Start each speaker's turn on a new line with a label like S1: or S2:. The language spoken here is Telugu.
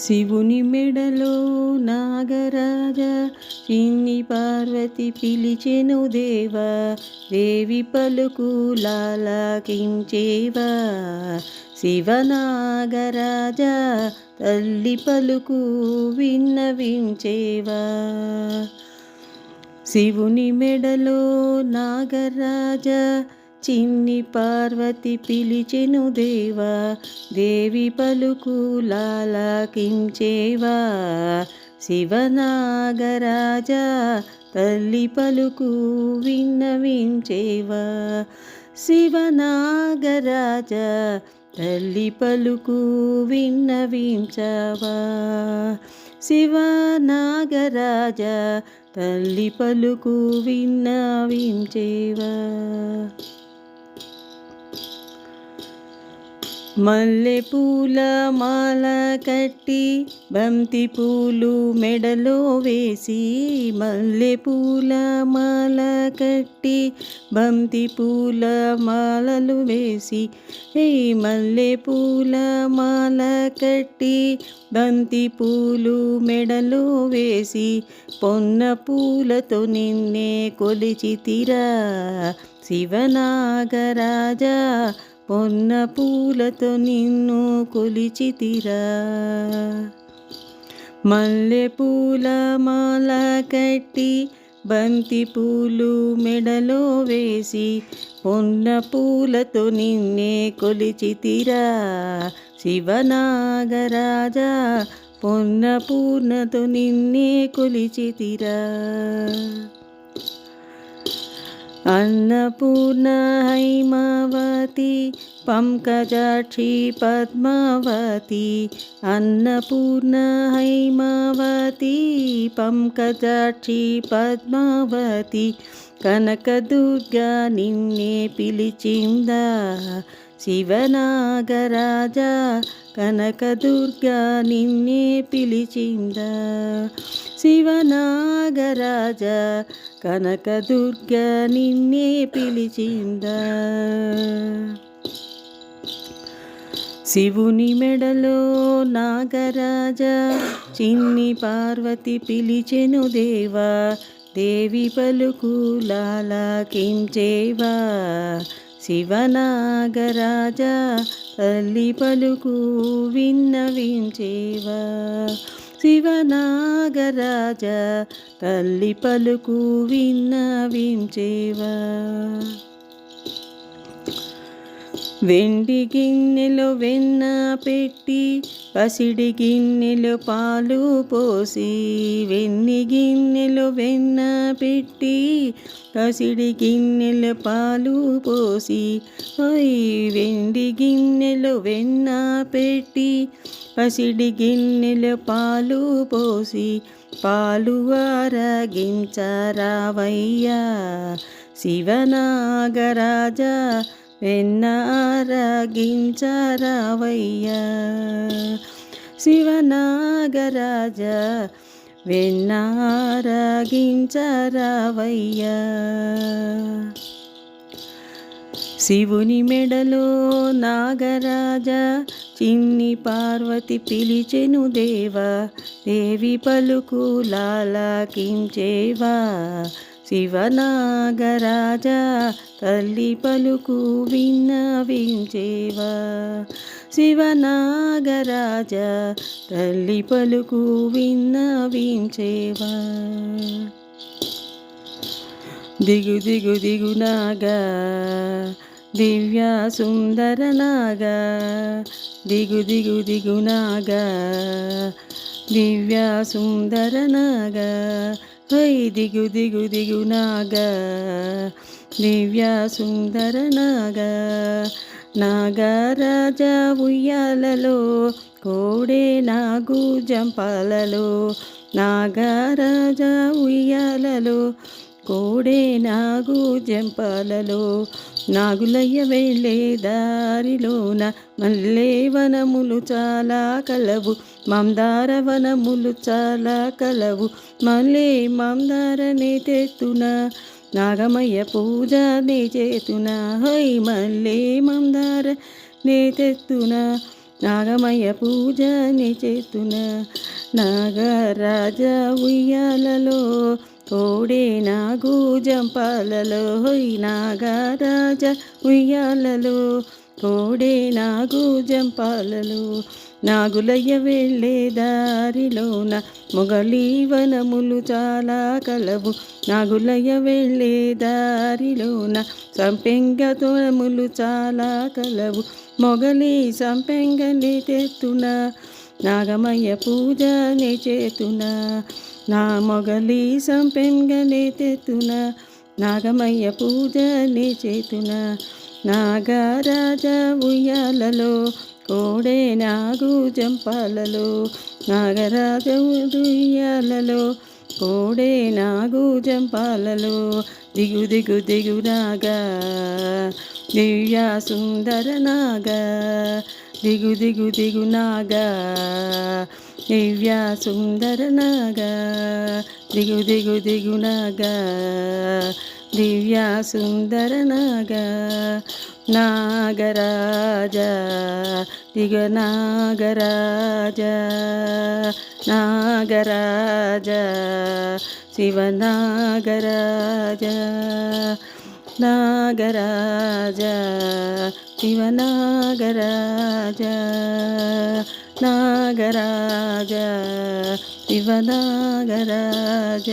S1: శివుని మెడలో నాగరాజ చిన్ని పార్వతి పిలిచెను దేవా దేవి పలుకు లాలకించేవా. శివనాగరాజ తల్లి పలుకు విన్నవించేవా. శివుని మెడలో నాగరాజ చిన్ని పార్వతి పిలిచెను దేవా దేవి పలుకు లాలకించేవా. శివనాగరాజా తల్లి పలుకు విన్నవించేవా. శివనాగరాజా తల్లి పలుకు విన్నవించవా. శివనాగరాజా తల్లి పలుకు విన్నవించేవా. మల్లె పూల మాల కట్టి బంతి పూలు మెడలో వేసి మల్లె పూల మాల కట్టి బంతి పూల మాలలు వేసి ఏ మల్లె పూల మాల కట్టి బంతి పూలు మెడలో వేసి పొన్న పూలతో నిన్నే కొలిచితిరా శివనాగరాజా పొన్న పూలతో నిన్ను కొలిచితిరా. మల్లె పూల మాల కట్టి బంతి పూలు మెడలో వేసి పొన్న పూలతో నిన్నే కొలిచితిరా. శివనాగరాజా పొన్న పూర్ణతో నిన్నే కొలిచితిరా. అన్నపూర్ణ హైమావతి పంకజాక్షి పద్మావతి అన్నపూర్ణ హైమావతి పంకజాక్షి పద్మావతి కనకదుర్గా నిన్నే పిలిచిందా శివనాగరాజా కనకదుర్గా నిన్నే పిలిచిందా శివనాగరాజ కనకదుర్గ నిన్నే పిలిచిందా శివుని మెడలో నాగరాజ చిన్ని పార్వతి పిలిచెను దేవా దేవి పలుకు లాలకించేవా శివనాగరాజ తల్లి పలుకు విన్నవించేవా శివనాగరాజ తల్లి పలుకు విన్నవించేవా? వెండి గిన్నెలో వెన్న పెట్టి పసిడి గిన్నెలో పాలు పోసి వెన్ని గిన్నెలో వెన్న పెట్టి పసిడి గిన్నెలో పాలు పోసి ఓయ్ వెండి గిన్నెలో వెన్న పెట్టి పసిడి గిన్నెలో పాలు పోసి పాలు ఆరగించరావయ్యా శివనాగరాజా వెన్నారగించరావయ్యా. శివనాగరాజ వెన్నారగించరావయ్యా. శివుని మెడలో నాగరాజ చిన్ని పార్వతి పిలిచెను దేవా. దేవి పలుకు లాలకించేవా శివనాగరాజా తల్లి పలుకు విన్నవించేవా? శివనాగరాజా తల్లి పలుకు విన్నవించేవా? దిగు దిగు దిగు నాగా దివ్య సుందర నాగా దిగు దిగు దిగు నాగా దివ్య సుందర నాగా హై దిగు దిగు దిగు నాగా దివ్య సుందర నాగా నాగరాజ ఉయ్యాలలో కోడే నాగు జంపాలలో నాగరాజ ఉయ్యాలలో కోడే నాగు జంపాలలో నాగులయ్య వెళ్ళే దారిలోన మల్లె వనములు చాలా కలవు మందార వనములు చాలా కలవు. మళ్ళీ మందారనే తెత్తున నాగమయ్య పూజ నే చేతున. హై మళ్ళీ మందార నే తెత్తున నాగమయ్య పూజని చేతున. నాగరాజ ఉయ్యాలలో కోడే నా జంపాలలో హొయ్ నాగరాజ ఉయ్యాలలో. ఓడే నాగు పాలలో నాగులయ్య వెళ్ళే దారిలోన మొగలి వనములు చాలా కలవు. నాగులయ్య వెళ్ళే దారిలోన సంపెంగ తోనములు చాలా కలవు. మొగలి సంపెంగని తెత్తున నాగమయ్య పూజని చేతున. నా మొగలి సంపెంగని తెత్తున నాగమయ్య పూజని చేతున నాగరాజ ఉయ్యాలలో కోడే నాగు జంపాలలో నాగరాజ ఉయ్యాలలో కోడే నాగు జంపాలలో దిగు దిగు దిగు నాగా దివ్యా సుందర నాగా. దిగు దిగు దిగు నాగా దివ్య సుందర నాగా. దిగు దిగు దిగు నాగా దివ్య సుందర నాగా. నాగరాజ దిగ నాగరాజ. నాగరాజ శివనాగరాజ నాగరాజ శివనాగరాజ నాగరాజ శివనాగరాజ